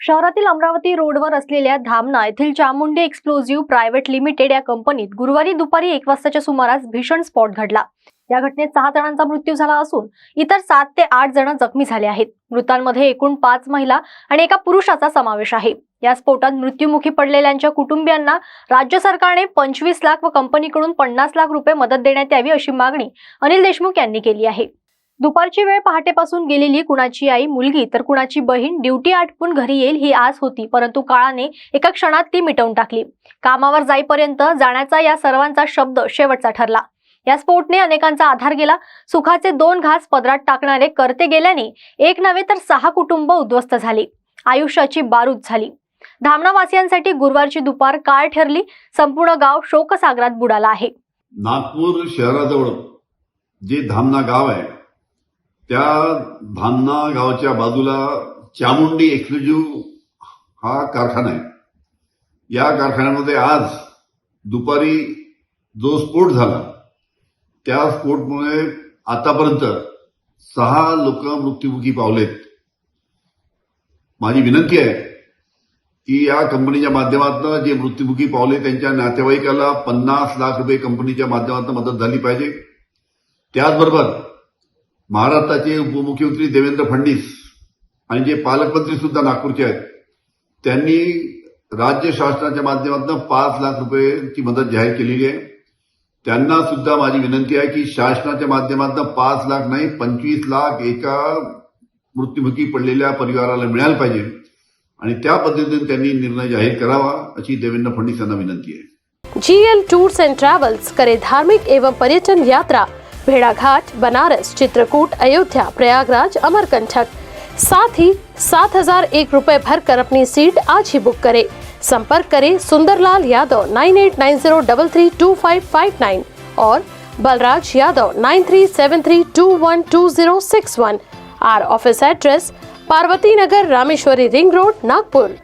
शहरातील अमरावती रोडवर असलेल्या धामणा येथील चामुंडी एक्सप्लोझिव्ह प्रायव्हेट लिमिटेड या कंपनीत गुरुवारी दुपारी एक वाजताच्या सुमारास भीषण स्फोट घडला. या घटनेत सहा जणांचा मृत्यू झाला असून इतर सात ते आठ जण जखमी झाले आहेत. मृतांमध्ये एकूण पाच महिला आणि एका पुरुषाचा समावेश आहे. या स्फोटात मृत्युमुखी पडलेल्यांच्या कुटुंबियांना राज्य सरकारने पंचवीस लाख व कंपनीकडून पन्नास लाख रुपये मदत देण्यात यावी अशी मागणी अनिल देशमुख यांनी केली आहे. दुपारची वेळ पहाटेपासून गेलेली कुणाची आई मुलगी तर कुणाची बहीण ड्युटी आटपून घरी येईल ही आस होती परंतु काळाने एका क्षणात ती मिटवून टाकली. कामावर जाईपर्यंत जाण्याचा या सर्वांचा शब्द शेवटचा ठरला. या स्फोटने अनेकांचा आधार गेला. सुखाचे दोन घास पदरात टाकणारे करते गेल्याने एक नव्हे तर सहा कुटुंब उद्ध्वस्त झाली. आयुष्याची बारूद झाली. धामणावासियांसाठी गुरुवारची दुपार काळ ठरली. संपूर्ण गाव शोकसागरात बुडाला आहे. नागपूर शहराजवळ जे धामणा गाव आहे त्या धामणा गावच्या बाजूला चामुंडी एक्सक्लुझिव्ह हा कारखाना आहे. या कारखान्यामध्ये आज दुपारी जो स्फोट झाला त्या स्फोटमुळे आतापर्यंत सहा लोक मृत्युमुखी पावलेत. माझी विनंती आहे की या कंपनीच्या माध्यमातून जे मृत्युमुखी पावले त्यांच्या नातेवाईकाला पन्नास लाख रुपये कंपनीच्या माध्यमातून मदत झाली पाहिजे. त्याचबरोबर महाराष्ट्राचे उपमुख्यमंत्री देवेंद्र फडणवीस आणि जे पालकमंत्री सुद्धा नागपूरचे आहेत त्यांनी राज्य शासनाच्या माध्यमातून पाच लाख रुपयेची मदत जाहीर केलेली आहे. त्यांना सुद्धा माझी विनंती आहे की शासनाच्या माध्यमातून पाच लाख नाही पंचवीस लाख एका मृत्युमुखी पडलेल्या परिवाराला मिळायला पाहिजे. आणि त्या पद्धतीने त्यांनी निर्णय जाहीर करावा अशी देवेंद्र फडणवीस यांना विनंती आहे. जीएल टूर्स अँड ट्रॅव्हल्स करे धार्मिक एवं पर्यटन यात्रा भेड़ाघाट, बनारस, चित्रकूट, अयोध्या, प्रयागराज, अमरकंठक। साथ ही सात हज़ार एक रुपए भरकर अपनी सीट आज ही बुक करें। संपर्क करें Sundarlal Yadav nine eight nine zero double three two five five nine और Balraj Yadav nine three seven three two one two zero six one. Our office address, Parvati Nagar, Rameshwari ring road, Nagpur.